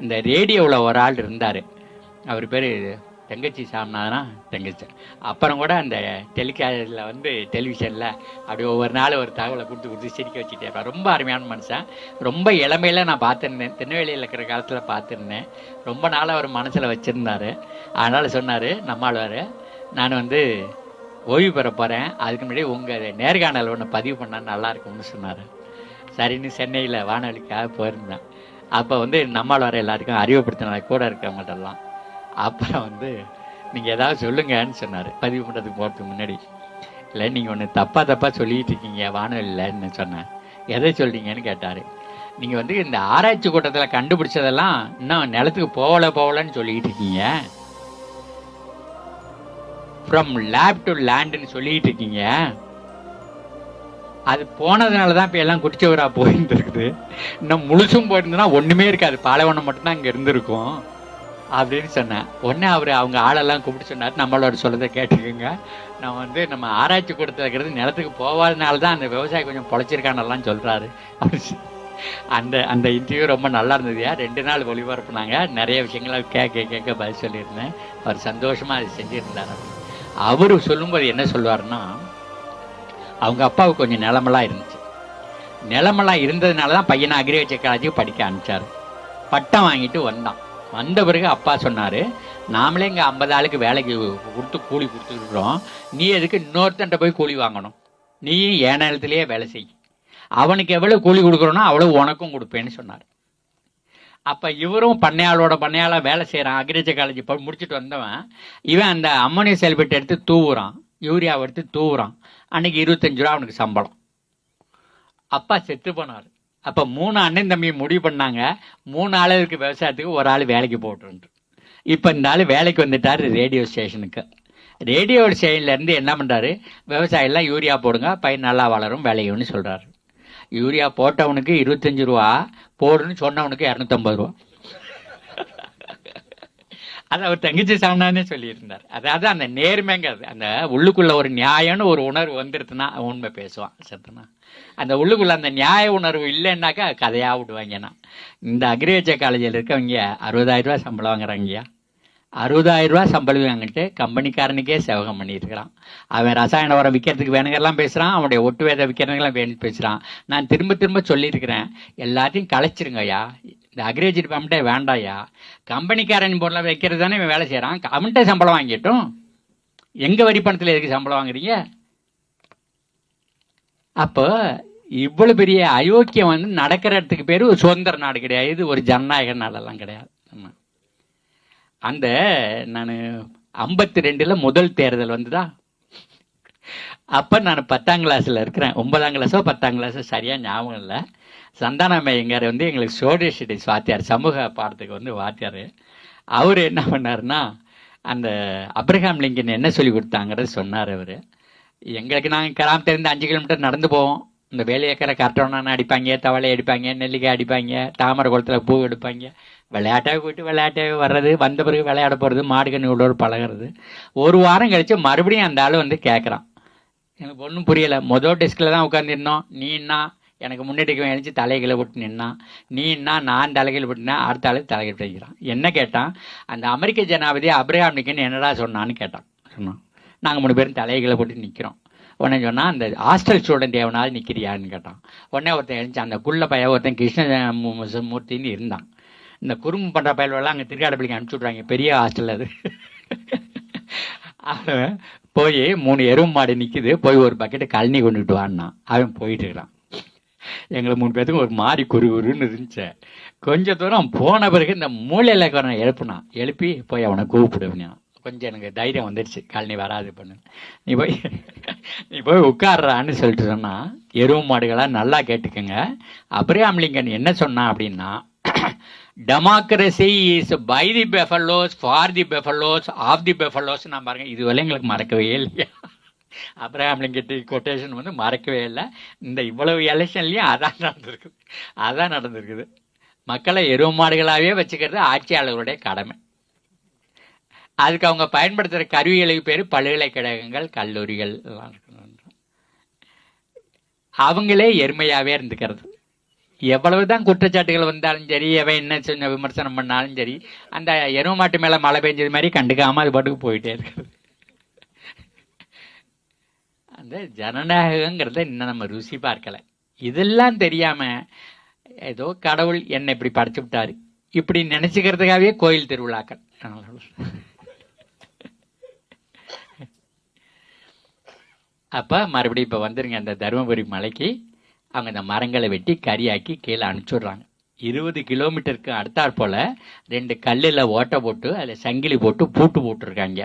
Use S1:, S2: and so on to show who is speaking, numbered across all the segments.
S1: இந்த ரேடியோவில் ஒரு ஆள் இருந்தார். அவர் பேர் தங்கச்சி சாமிநாதனா? தங்கச்சி. அப்புறம் கூட அந்த டெலிகாஸ்டில் வந்து டெலிவிஷனில் அப்படி ஒவ்வொரு நாள் ஒரு தகவலை கொடுத்து கொடுத்து சிரிக்க வச்சுட்டே இருப்பேன் ரொம்ப அருமையான மனுஷன். ரொம்ப இளமையில நான் பார்த்துருந்தேன். திருநெல்வேலியில் இருக்கிற காலத்தில் பார்த்துருந்தேன். ரொம்ப நாள் அவர் மனசில் வச்சுருந்தாரு. அதனால் சொன்னார் நம்மாழ்வார் நான் வந்து ஓய்வு பெற போகிறேன் அதுக்கு முன்னாடி உங்கள் நேர்காணல் ஒன்று பதிவு பண்ணால் நல்லா இருக்கும்னு சொன்னார். சரின்னு சென்னையில் வானொலிக்காக போயிருந்தேன். அப்போ வந்து நம்மாழ்வார் எல்லாருக்கும் அறிவுப்படுத்தினார் கூட இருக்கவங்கள்ட்டெல்லாம். அப்புறம் வந்து நீங்கள் ஏதாவது சொல்லுங்கன்னு சொன்னார். பதிவு பண்ணுறதுக்கு போகிறதுக்கு முன்னாடி. இல்லை நீங்கள் ஒன்று தப்பாக தப்பாக சொல்லிட்டு இருக்கீங்க. வானொலியில்னு சொன்னேன். எதை சொல்றீங்கன்னு கேட்டார். நீங்கள் வந்து இந்த ஆராய்ச்சி கூட்டத்தில் கண்டுபிடிச்சதெல்லாம் இன்னும் நிலத்துக்கு போகல போகலன்னு சொல்லிட்டு இருக்கீங்க. ஃப்ரம் லேப் டு லேண்டுன்னு சொல்லிட்டு இருக்கீங்க. அது போனதுனால தான் இப்போ எல்லாம் குடிச்சவரா போயிருந்துருக்குது. இன்னும் முழுசும் போயிருந்ததுன்னா ஒன்றுமே இருக்காது. பாலைவனம் மட்டும்தான் அங்கே இருந்திருக்கும். அப்படின்னு சொன்னேன். உடனே அவர் அவங்க ஆளெல்லாம் கூப்பிட்டு சொன்னார். நம்மளோட சொல்லதை கேட்டுக்கோங்க. நான் வந்து நம்ம ஆராய்ச்சி கொடுத்துருக்கிறது நிலத்துக்கு போகாதனால தான் அந்த விவசாயி கொஞ்சம் பொழைச்சிருக்கானெல்லாம் சொல்கிறாரு அந்த அந்த இன்டர்வியூ ரொம்ப நல்லா இருந்ததுயா ரெண்டு நாள் ஒளிபரப்புனாங்க நிறைய விஷயங்களை கேட்க கேட்க பதில் சொல்லியிருந்தேன். அவர் சந்தோஷமாக அதை செஞ்சுருந்தார். அவர் சொல்லும்போது என்ன சொல்லுவார்னா அவங்க அப்பாவுக்கு கொஞ்சம் நிலமெல்லாம் இருந்துச்சு. நிலமெல்லாம் இருந்ததுனால தான் பையனை அக்ரிகல்ச்சர் காலேஜுக்கு படிக்க ஆரம்பித்தார் பட்டம் வாங்கிட்டு வந்தான். வந்த பிறகு அப்பா சொன்னார் நாமளே இங்கே ஐம்பது ஆளுக்கு வேலைக்கு கொடுத்து கூலி கொடுத்துருக்குறோம். நீ எதுக்கு இன்னொருத்தன்ட்ட போய் கூலி வாங்கணும்? நீயும் ஏன் நிலத்திலேயே வேலை செய். அவனுக்கு எவ்வளோ கூலி கொடுக்குறோனோ அவ்வளோ உனக்கும் கொடுப்பேன்னு சொன்னார். அப்போ இவரும் பண்ணையாளோட பண்ணையாளாக வேலை செய்கிறான் அக்ரிகல்ச்சர் காலேஜ் முடிச்சுட்டு வந்தவன். இவன் அந்த அம்மோனியம் செல்பேட் எடுத்து தூவுறான். யூரியா எடுத்து தூவுறான். அன்னைக்கு இருபத்தஞ்சு ரூபா அவனுக்கு சம்பளம். அப்பா செத்து போனார். அப்போ மூணு அண்ணன் தம்பி முடிவு பண்ணாங்க. மூணு ஆளுக்கு விவசாயத்துக்கு ஒரு ஆள் வேலைக்கு போட்டுருன்ட்டு. இப்போ இந்த ஆள் வேலைக்கு வந்துட்டார் ரேடியோ ஸ்டேஷனுக்கு. ரேடியோ ஸ்டேஷன்லேருந்து என்ன பண்ணுறாரு விவசாயெல்லாம் யூரியா போடுங்க பயிர் நல்லா வளரும் விளையும்னு சொல்கிறாரு யூரியா போட்டவனுக்கு இருபத்தஞ்சு ரூபா போடுன்னு சொன்னவனுக்கு இரநூத்தம்பது ரூபா. அது அவர் தங்கச்சி சாமினானே சொல்லியிருந்தார். அதாவது அந்த நேர்மைங்கிறது அந்த உள்ளுக்குள்ள ஒரு நியாயம்னு ஒரு உணர்வு வந்துருதுன்னா அவன் உண்மை பேசுவான் சத்துனா அந்த உள்ளுக்குள்ள அந்த நியாய உணர்வு இல்லைன்னாக்கா கதையாக விடுவாங்கண்ணா இந்த அக்ரிகல்ச்சர் காலேஜில் இருக்கவங்க அறுபதாயிரம் ரூபா சம்பளம் வாங்குறாங்கய்யா. அறுபதாயிரம் ரூபா சம்பளம் வாங்கிட்டு கம்பெனிக்காரனுக்கே சேவகம் பண்ணியிருக்கிறான். அவன் ரசாயன உரம் விற்கிறதுக்கு வேணுங்கெல்லாம் பேசுகிறான் அவனுடைய ஒட்டு வேதை விற்கிறதுக்கெல்லாம் வேணும்னு பேசுகிறான் நான் திரும்ப திரும்ப சொல்லியிருக்கிறேன் எல்லாத்தையும் கலைச்சிருங்கய்யா இந்த அக்ரிகல்ச்சர் டிபார்ட்மெண்ட்டே வேண்டாயா கம்பெனிக்காரன் பொருளை வைக்கிறது தானே இவன் வேலை செய்கிறான் அவன்கிட்ட சம்பளம் வாங்கிட்டோம். எங்கள் வரி பணத்தில் எதுக்கு சம்பளம் வாங்குறீங்க? அப்போ இவ்வளோ பெரிய அயோக்கியம் வந்து நடக்கிற இடத்துக்கு பேர் ஒரு சுதந்திர நாடு கிடையாது இது ஒரு ஜனநாயக நாடெல்லாம் கிடையாது. அந்த நான் ஐம்பத்தி ரெண்டில் முதல் தேர்தல் வந்துதா? அப்போ நான் பத்தாம் கிளாஸில் இருக்கிறேன். ஒன்பதாம் கிளாஸோ பத்தாம் கிளாஸோ சரியாக ஞாபகம் இல்லை. சந்தானம்மா வந்து எங்களுக்கு சோடிய வாத்தியார் சமூக பாடத்துக்கு வந்து வாத்தியார். அவர் என்ன பண்ணாருன்னா அந்த அப்ரஹாம் லிங்கன் என்ன சொல்லி கொடுத்தாங்கிறத சொன்னார் அவர். எங்களுக்கு நாங்கள் கிராமத்துலேருந்து அஞ்சு கிலோமீட்டர் நடந்து போவோம். இந்த வேலையக்கரை கரெக்டான அடிப்பாங்க தவளை அடிப்பாங்க நெல்லிக்காய் அடிப்பாங்க தாமரை குளத்தில் பூ எடுப்பாங்க. விளையாட்டாக போயிட்டு விளையாட்டாக வர்றது வந்த பிறகு விளையாட போகிறது மாடு கண்ணு உள்ளவர் பழகிறது. ஒரு வாரம் கழித்து மறுபடியும் அந்த ஆள் வந்து கேட்குறான். எனக்கு ஒன்றும் புரியலை. மொதல் டெஸ்கில் தான் உட்காந்துருந்தோம் நீ என்ன எனக்கு முன்னாடி எழுச்சி தலைகளை விட்டு நின்னான் நீ என்ன நான் தலைகள் விட்டுனா அடுத்த ஆள் தலைகள் வைக்கிறான் என்ன கேட்டான்? அந்த அமெரிக்க ஜனாதிபதி அப்ரஹாம் லிங்கன் என்னடா சொன்னான்னு கேட்டான். சொன்னான். நாங்கள் மூணு பேரும் தலைகளை போட்டு நிற்கிறோம் உடனே சொன்னால் அந்த ஹாஸ்டல் ஸ்டூடெண்ட் எவனாவது நிற்கிறியான்னு கேட்டான். உடனே ஒருத்தன் எழுந்துச்சு அந்த குள்ள பையன் ஒருத்தன் கிருஷ்ண மூர்த்தின்னு இருந்தான். இந்த குறும்பு பண்ணுற பயல்வெல்லாம் அங்கே திருக்காடப்பள்ளிக்கு அனுப்பிச்சி விட்றாங்க பெரிய ஹாஸ்டல் அது. அவன் போய் மூணு எருவு மாடு நிற்கிது போய் ஒரு பக்கெட்டு கழனி கொண்டுட்டு வான்னா அவன் போயிட்டு இருக்கிறான் எங்களை மூணு பேர்த்துக்கும் ஒரு மாறி குரு குருன்னு இருந்துச்சு. கொஞ்ச தூரம் போன பிறகு இந்த மூலையில் இருக்கிறவனை எழுப்புனான். எழுப்பி போய் அவனை கூப்பிடுவேன் கொஞ்சம் எனக்கு தைரியம் வந்துடுச்சு கழனி வராது பண்ணு நீ போய் நீ போய் உட்கார்றான்னு சொல்லிட்டு சொன்னால் எருவு மாடுகளாக நல்லா கேட்டுக்கோங்க. அப்ரஹாம் லிங்கன் என்ன சொன்னான் அப்படின்னா democracy is by the buffaloes for the buffaloes of the buffaloes நான் பாருங்க இதுவரை எங்களுக்கு மறக்கவே இல்லையா? அப்ரஹாம் லிங்கட்டி கொட்டேஷன் வந்து மறக்கவே இல்லை. இந்த இவ்வளவு எலெக்ஷன்லையும் அதான் நடந்திருக்குது. அதான் நடந்திருக்குது. மக்களை எருவு மாடுகளாகவே வச்சுக்கிறது ஆட்சியாளர்களுடைய கடமை. அதுக்கு அவங்க பயன்படுத்துகிற கருவிகளுக்கு பேர் பல்கலைக்கழகங்கள் கல்லூரிகள் எல்லாம் அவங்களே எருமையாகவே இருந்துக்கிறது. எவ்வளவுதான் குற்றச்சாட்டுகள் வந்தாலும் சரி எவன் என்ன சொன்ன விமர்சனம் பண்ணாலும் சரி அந்த எரும மாட்டு மேல மழை பெஞ்சது மாதிரி கண்டுக்காம அது பாட்டுக்கு போயிட்டே இருக்கிறது அந்த ஜனநாயகங்கிறத இன்னும் நம்ம ருசி பார்க்கல. இதெல்லாம் தெரியாம ஏதோ கடவுள் என்னை இப்படி படைச்சு விட்டாரு. இப்படி நினைச்சுக்கிறதுக்காகவே கோயில் திருவிழாக்கள். அப்போ மறுபடியும் இப்போ வந்துருங்க அந்த தருமபுரி மலைக்கு அவங்க அந்த மரங்களை வெட்டி கறியாக்கி கீழே அனுப்பிச்சுடுறாங்க. இருபது கிலோமீட்டருக்கு அடுத்தாற் போல் ரெண்டு கல்லில் ஓட்டை போட்டு அதில் சங்கிலி போட்டு பூட்டு போட்டிருக்காங்க.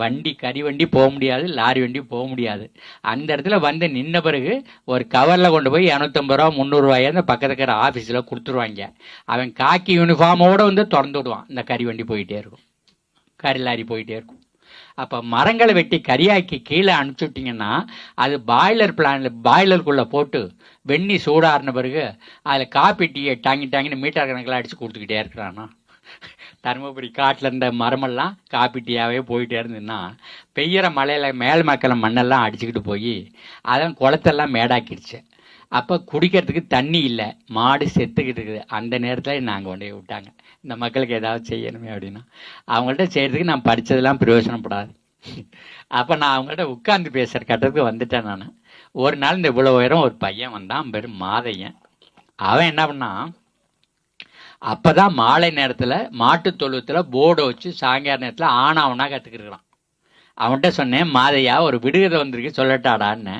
S1: வண்டி கறி வண்டி போக முடியாது லாரி வண்டி போக முடியாது. அந்த இடத்துல வந்து நின்ன பிறகு ஒரு கவரில் கொண்டு போய் இரநூத்தம்பது ரூபா முந்நூறுரூவாயை அந்த பக்கத்து இருக்கிற ஆஃபீஸில் கொடுத்துருவாங்க. அவன் காக்கி யூனிஃபார்மோட வந்து திறந்து விடுவான். இந்த கறி வண்டி போயிட்டே இருக்கும். கறி லாரி போயிட்டே இருக்கும். அப்போ மரங்களை வெட்டி கரியாக்கி கீழே அனுப்பிச்சு விட்டீங்கன்னா அது பாய்லர் பிளான்ல பாய்லருக்குள்ளே போட்டு வெண்ணி சூடாறின பிறகு அதில் காப்பி டீயை டாங்கி டாங்கின்னு மீட்டர் கணக்கில் அடித்து கொடுத்துக்கிட்டே இருக்கிறானா? தருமபுரி காட்டில் இருந்த மரமெல்லாம் காப்பி டீயாகவே போயிட்டே இருந்ததுன்னா பெய்கிற மலையில் மேல் மக்களை மண்ணெல்லாம் அடிச்சுக்கிட்டு போய் அதான் குளத்தெல்லாம் மேடாக்கிடுச்சு. அப்போ குடிக்கிறதுக்கு தண்ணி இல்லை. மாடு செத்துக்கிட்டு இருக்குது. அந்த நேரத்தில் நாங்கள் கொண்டு போய் விட்டாங்க. இந்த மக்களுக்கு ஏதாவது செய்யணுமே அப்படின்னா. அவங்கள்ட்ட செய்கிறதுக்கு நான் படித்ததெல்லாம் பிரயோஜனப்படாது. அப்போ நான் அவங்கள்ட்ட உட்காந்து பேசுகிற கட்டத்துக்கு வந்துட்டேன் நான். ஒரு நாள் இந்த இவ்வளோ உயரம் ஒரு பையன் வந்தான். பெரும் மாதையன். அவன் என்ன பண்ணான் அப்பதான் மாலை நேரத்தில் மாட்டு தொழுவத்தில் போர்டை வச்சு சாயங்கால நேரத்தில் ஆனாவனா கற்றுக்கிருக்கிறான் அவன்கிட்ட சொன்னேன் மாதையா ஒரு விடுகதை வந்திருக்கு. சொல்லட்டாடான்னு.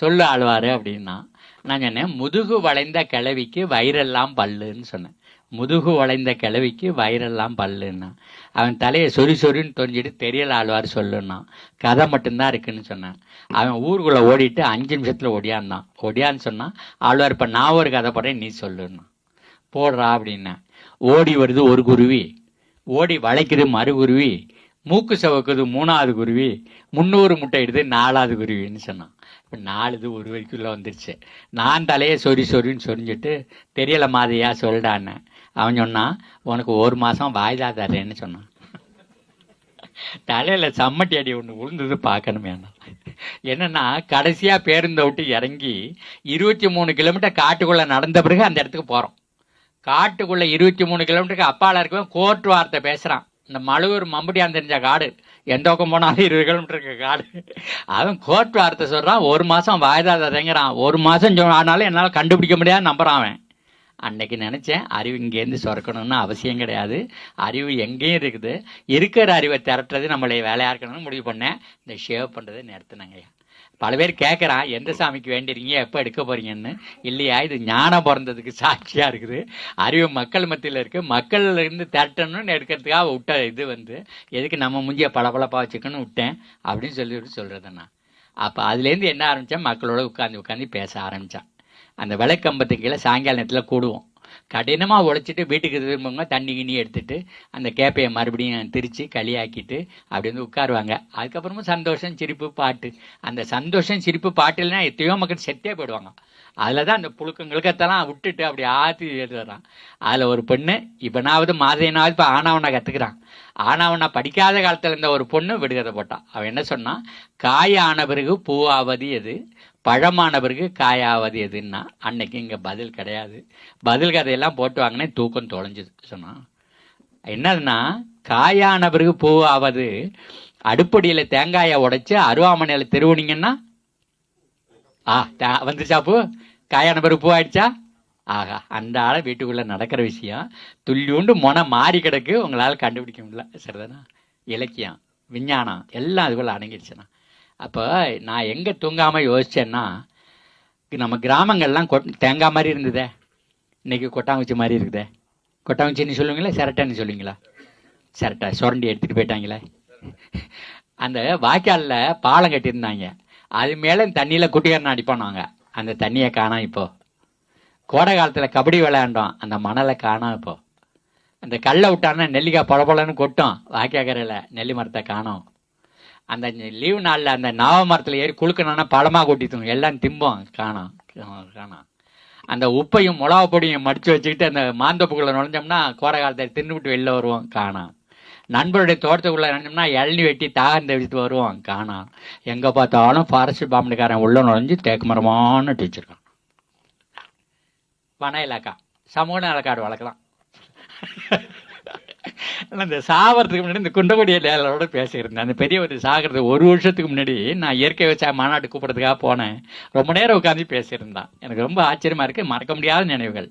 S1: சொல்லு ஆழ்வார் அப்படின்னா நான் சொன்னேன் முதுகு வளைந்த கிழவிக்கு வயிறெல்லாம் பல்லுன்னு சொன்னேன். முதுகு வளைந்த கிழவிக்கு வயிறெல்லாம் பல்லுன்னா. அவன் தலையை சொறி சொறின்னு தொஞ்சிட்டு தெரியல ஆழ்வார் சொல்லுன்னா கதை மட்டும்தான் இருக்குன்னு சொன்னேன். அவன் ஊருக்குள்ளே ஓடிட்டு அஞ்சு நிமிஷத்தில் ஒடியாந்தான். ஒடியான்னு சொன்னான் ஆழ்வார் இப்போ நான் ஒரு கதை போடுறேன் நீ சொல்லுன்னா போடுறா அப்படின்னா ஓடி வருது ஒரு குருவி. ஓடி வளைக்குது மறுகுருவி மூக்கு சவக்குது மூணாவது குருவி முந்நூறு முட்டை இடுது நாலாவது குருவின்னு சொன்னான். இப்போ நாலு இது ஒரு வரைக்குள்ள வந்துருச்சு. நான் தலையை சொறி சொறின்னு சொரிஞ்சிட்டு தெரியல மாதிரியா சொல்லிடான்னு அவன் சொன்னான் உனக்கு ஒரு மாதம் வாய்தா தரேன்னு சொன்னான். தலையில் சம்மட்டி அடி ஒன்று விழுந்தது பார்க்கணுமே என்னன்னா கடைசியாக பேருந்தை விட்டு இறங்கி இருபத்தி மூணு கிலோமீட்டர் காட்டுக்குள்ளே நடந்த பிறகு அந்த இடத்துக்கு போகிறோம் காட்டுக்குள்ளே இருபத்தி மூணு கிலோமீட்டருக்கு அப்பால இருக்கவன் கோர்ட் வார்த்தை பேசுகிறான் இந்த மழுவூர் மம்புடியான் தெரிஞ்ச காடு. எந்த பக்கம் போனாலும் இருபது கிலோமீட்டர் இருக்க காடு. அவன் கோர்ட் வார்த்தை சொல்கிறான் ஒரு மாதம் வாய்தா தரேங்கிறான் ஒரு மாதம் ஆனாலும் என்னால் கண்டுபிடிக்க முடியாது நம்புறான் அவன். அன்னைக்கு நினச்சேன் அறிவு இங்கேருந்து சுரக்கணும்னு அவசியம் கிடையாது. அறிவு எங்கேயும் இருக்குது. இருக்கிற அறிவை திரட்டுறது நம்மளை வேலையாக இருக்கணும்னு முடிவு பண்ணேன். இந்த ஷேவ் பண்ணுறதை நிறுத்தினங்கய்யா. பல பேர் கேட்குறான் எந்த சாமிக்கு வேண்டிருக்கீங்க எப்போ எடுக்க போறீங்கன்னு? இல்லையா இது ஞானம் பிறந்ததுக்கு சாட்சியாக இருக்குது. அறிவு மக்கள் மத்தியில் இருக்குது மக்கள்ல இருந்து திரட்டணும்னு எடுக்கிறதுக்காக விட்ட இது வந்து எதுக்கு நம்ம முஞ்சிய பளபளப்பாக வச்சுக்கணும்னு விட்டேன் அப்படின்னு சொல்லிட்டு சொல்கிறது நான் அப்போ அதுலேருந்து என்ன ஆரம்பித்தேன் மக்களோட உட்காந்து உட்காந்து பேச ஆரம்பித்தான் அந்த விளக்கம்பத்துக்கு கீழே சாயங்கால நேரத்தில் கூடுவோம். கடினமாக உழைச்சிட்டு வீட்டுக்கு திரும்புங்க தண்ணி கிண்ணி எடுத்துட்டு அந்த கேப்பையை மறுபடியும் திரித்து களியாக்கிட்டு அப்படி வந்து உட்காருவாங்க. அதுக்கப்புறமும் சந்தோஷம் சிரிப்பு பாட்டு. அந்த சந்தோஷம் சிரிப்பு பாட்டு இல்லைன்னா எத்தையோ மக்கள் செத்தே போயிடுவாங்க. அதில் தான் அந்த புழுக்கங்களுக்கத்தெல்லாம் விட்டுட்டு அப்படி ஆற்றி எழுதுறான். அதில் ஒரு பொண்ணு இப்போனாவது மாதையனாவது இப்போ ஆனாவனா கற்றுக்கிறான் ஆனாவனா படிக்காத காலத்தில் இருந்த ஒரு பொண்ணு விடுகதை போட்டான் அவன் என்ன சொன்னான் காயான பிறகு பூவாவது எது? பழமான பிறகு காயாவது எதுன்னா அன்னைக்கு இங்கே பதில் கிடையாது. பதில் கதையெல்லாம் போட்டு வாங்கினே தூக்கம் தொலைஞ்சு சொன்னான் என்னதுன்னா காயான பிறகு பூவாவது அடுப்படியில் தேங்காயை உடைச்சி அருவாமனையில் திருவுனீங்கன்னா ஆ வந்துச்சா பூ? காயான பிறகு பூ ஆயிடுச்சா? ஆகா அந்த ஆளை வீட்டுக்குள்ளே நடக்கிற விஷயம் துள்ளியூண்டு மொன மாறி கிடக்கு உங்களால் கண்டுபிடிக்க முடியல. சரிதானா? இலக்கியம் விஞ்ஞானம் எல்லாம் அதுக்குள்ளே அடங்கிடுச்சுண்ணா. அப்போ நான் எங்கே தூங்காமல் யோசித்தேன்னா நம்ம கிராமங்கள்லாம் கொட் தேங்காய் மாதிரி இருந்ததே. இன்னைக்கு கொட்டாங்குச்சி மாதிரி இருக்குதே. கொட்டாங்குச்சின்னு சொல்லுவீங்களா சிரட்டைன்னு சொல்லுவீங்களா? சிரட்டை சுரண்டி எடுத்துகிட்டு போயிட்டாங்களே. அந்த வாய்க்காலில் பாலம் கட்டியிருந்தாங்க. அது மேலே தண்ணியில் குட்டிக்காரன் அடிப்போம் நாங்கள் அந்த தண்ணியை காணோம் இப்போது கோடை காலத்தில் கபடி விளையாண்டோம். அந்த மணலை காணோம் இப்போ. அந்த கல்லை விட்டான்னா நெல்லிக்காய் பளபளன்னு கொட்டும் வாய்க்காக்கரையில் நெல்லி மரத்தை காணோம். அந்த லீவு நாளில் அந்த நாவ மரத்தில் ஏறி குழுக்கணும்னா பழமாக கொட்டித்தோம் எல்லாம் திம்போம். காணோம் காணாம் அந்த உப்பையும் மிளகா பொடியும் மடித்து வச்சுக்கிட்டு அந்த மாந்தப்புக்குள்ளே நுழைஞ்சோம்னா கோடை காலத்தை தின்னுவிட்டு வெளில வருவோம். காணாம் நண்பருடைய தோட்டத்துக்குள்ளே நுழைஞ்சோம்னா இளநி வெட்டி தாகம் தெளித்து வருவோம். காணாம் எங்கே பார்த்தாலும் ஃபாரஸ்ட் பாம்புக்காரன் உள்ள நுழைஞ்சு தேக்கு மரமான வச்சுருக்கான் வன இலாக்கா. சமூக நலக்காடு வளர்க்கலாம் ஆனா இந்த சாவறதுக்கு முன்னாடி இந்த குண்டகுடி லேலரோட பேசியிருந்தேன். அந்த பெரியவர் சாகிறது ஒரு வருஷத்துக்கு முன்னாடி நான் இயற்கை விவசாய மாநாடு கூப்பிட்றதுக்காக போனேன். ரொம்ப நேரம் உட்காந்து பேசியிருந்தான். எனக்கு ரொம்ப ஆச்சரியமா இருக்கு. மறக்க முடியாத நினைவுகள்.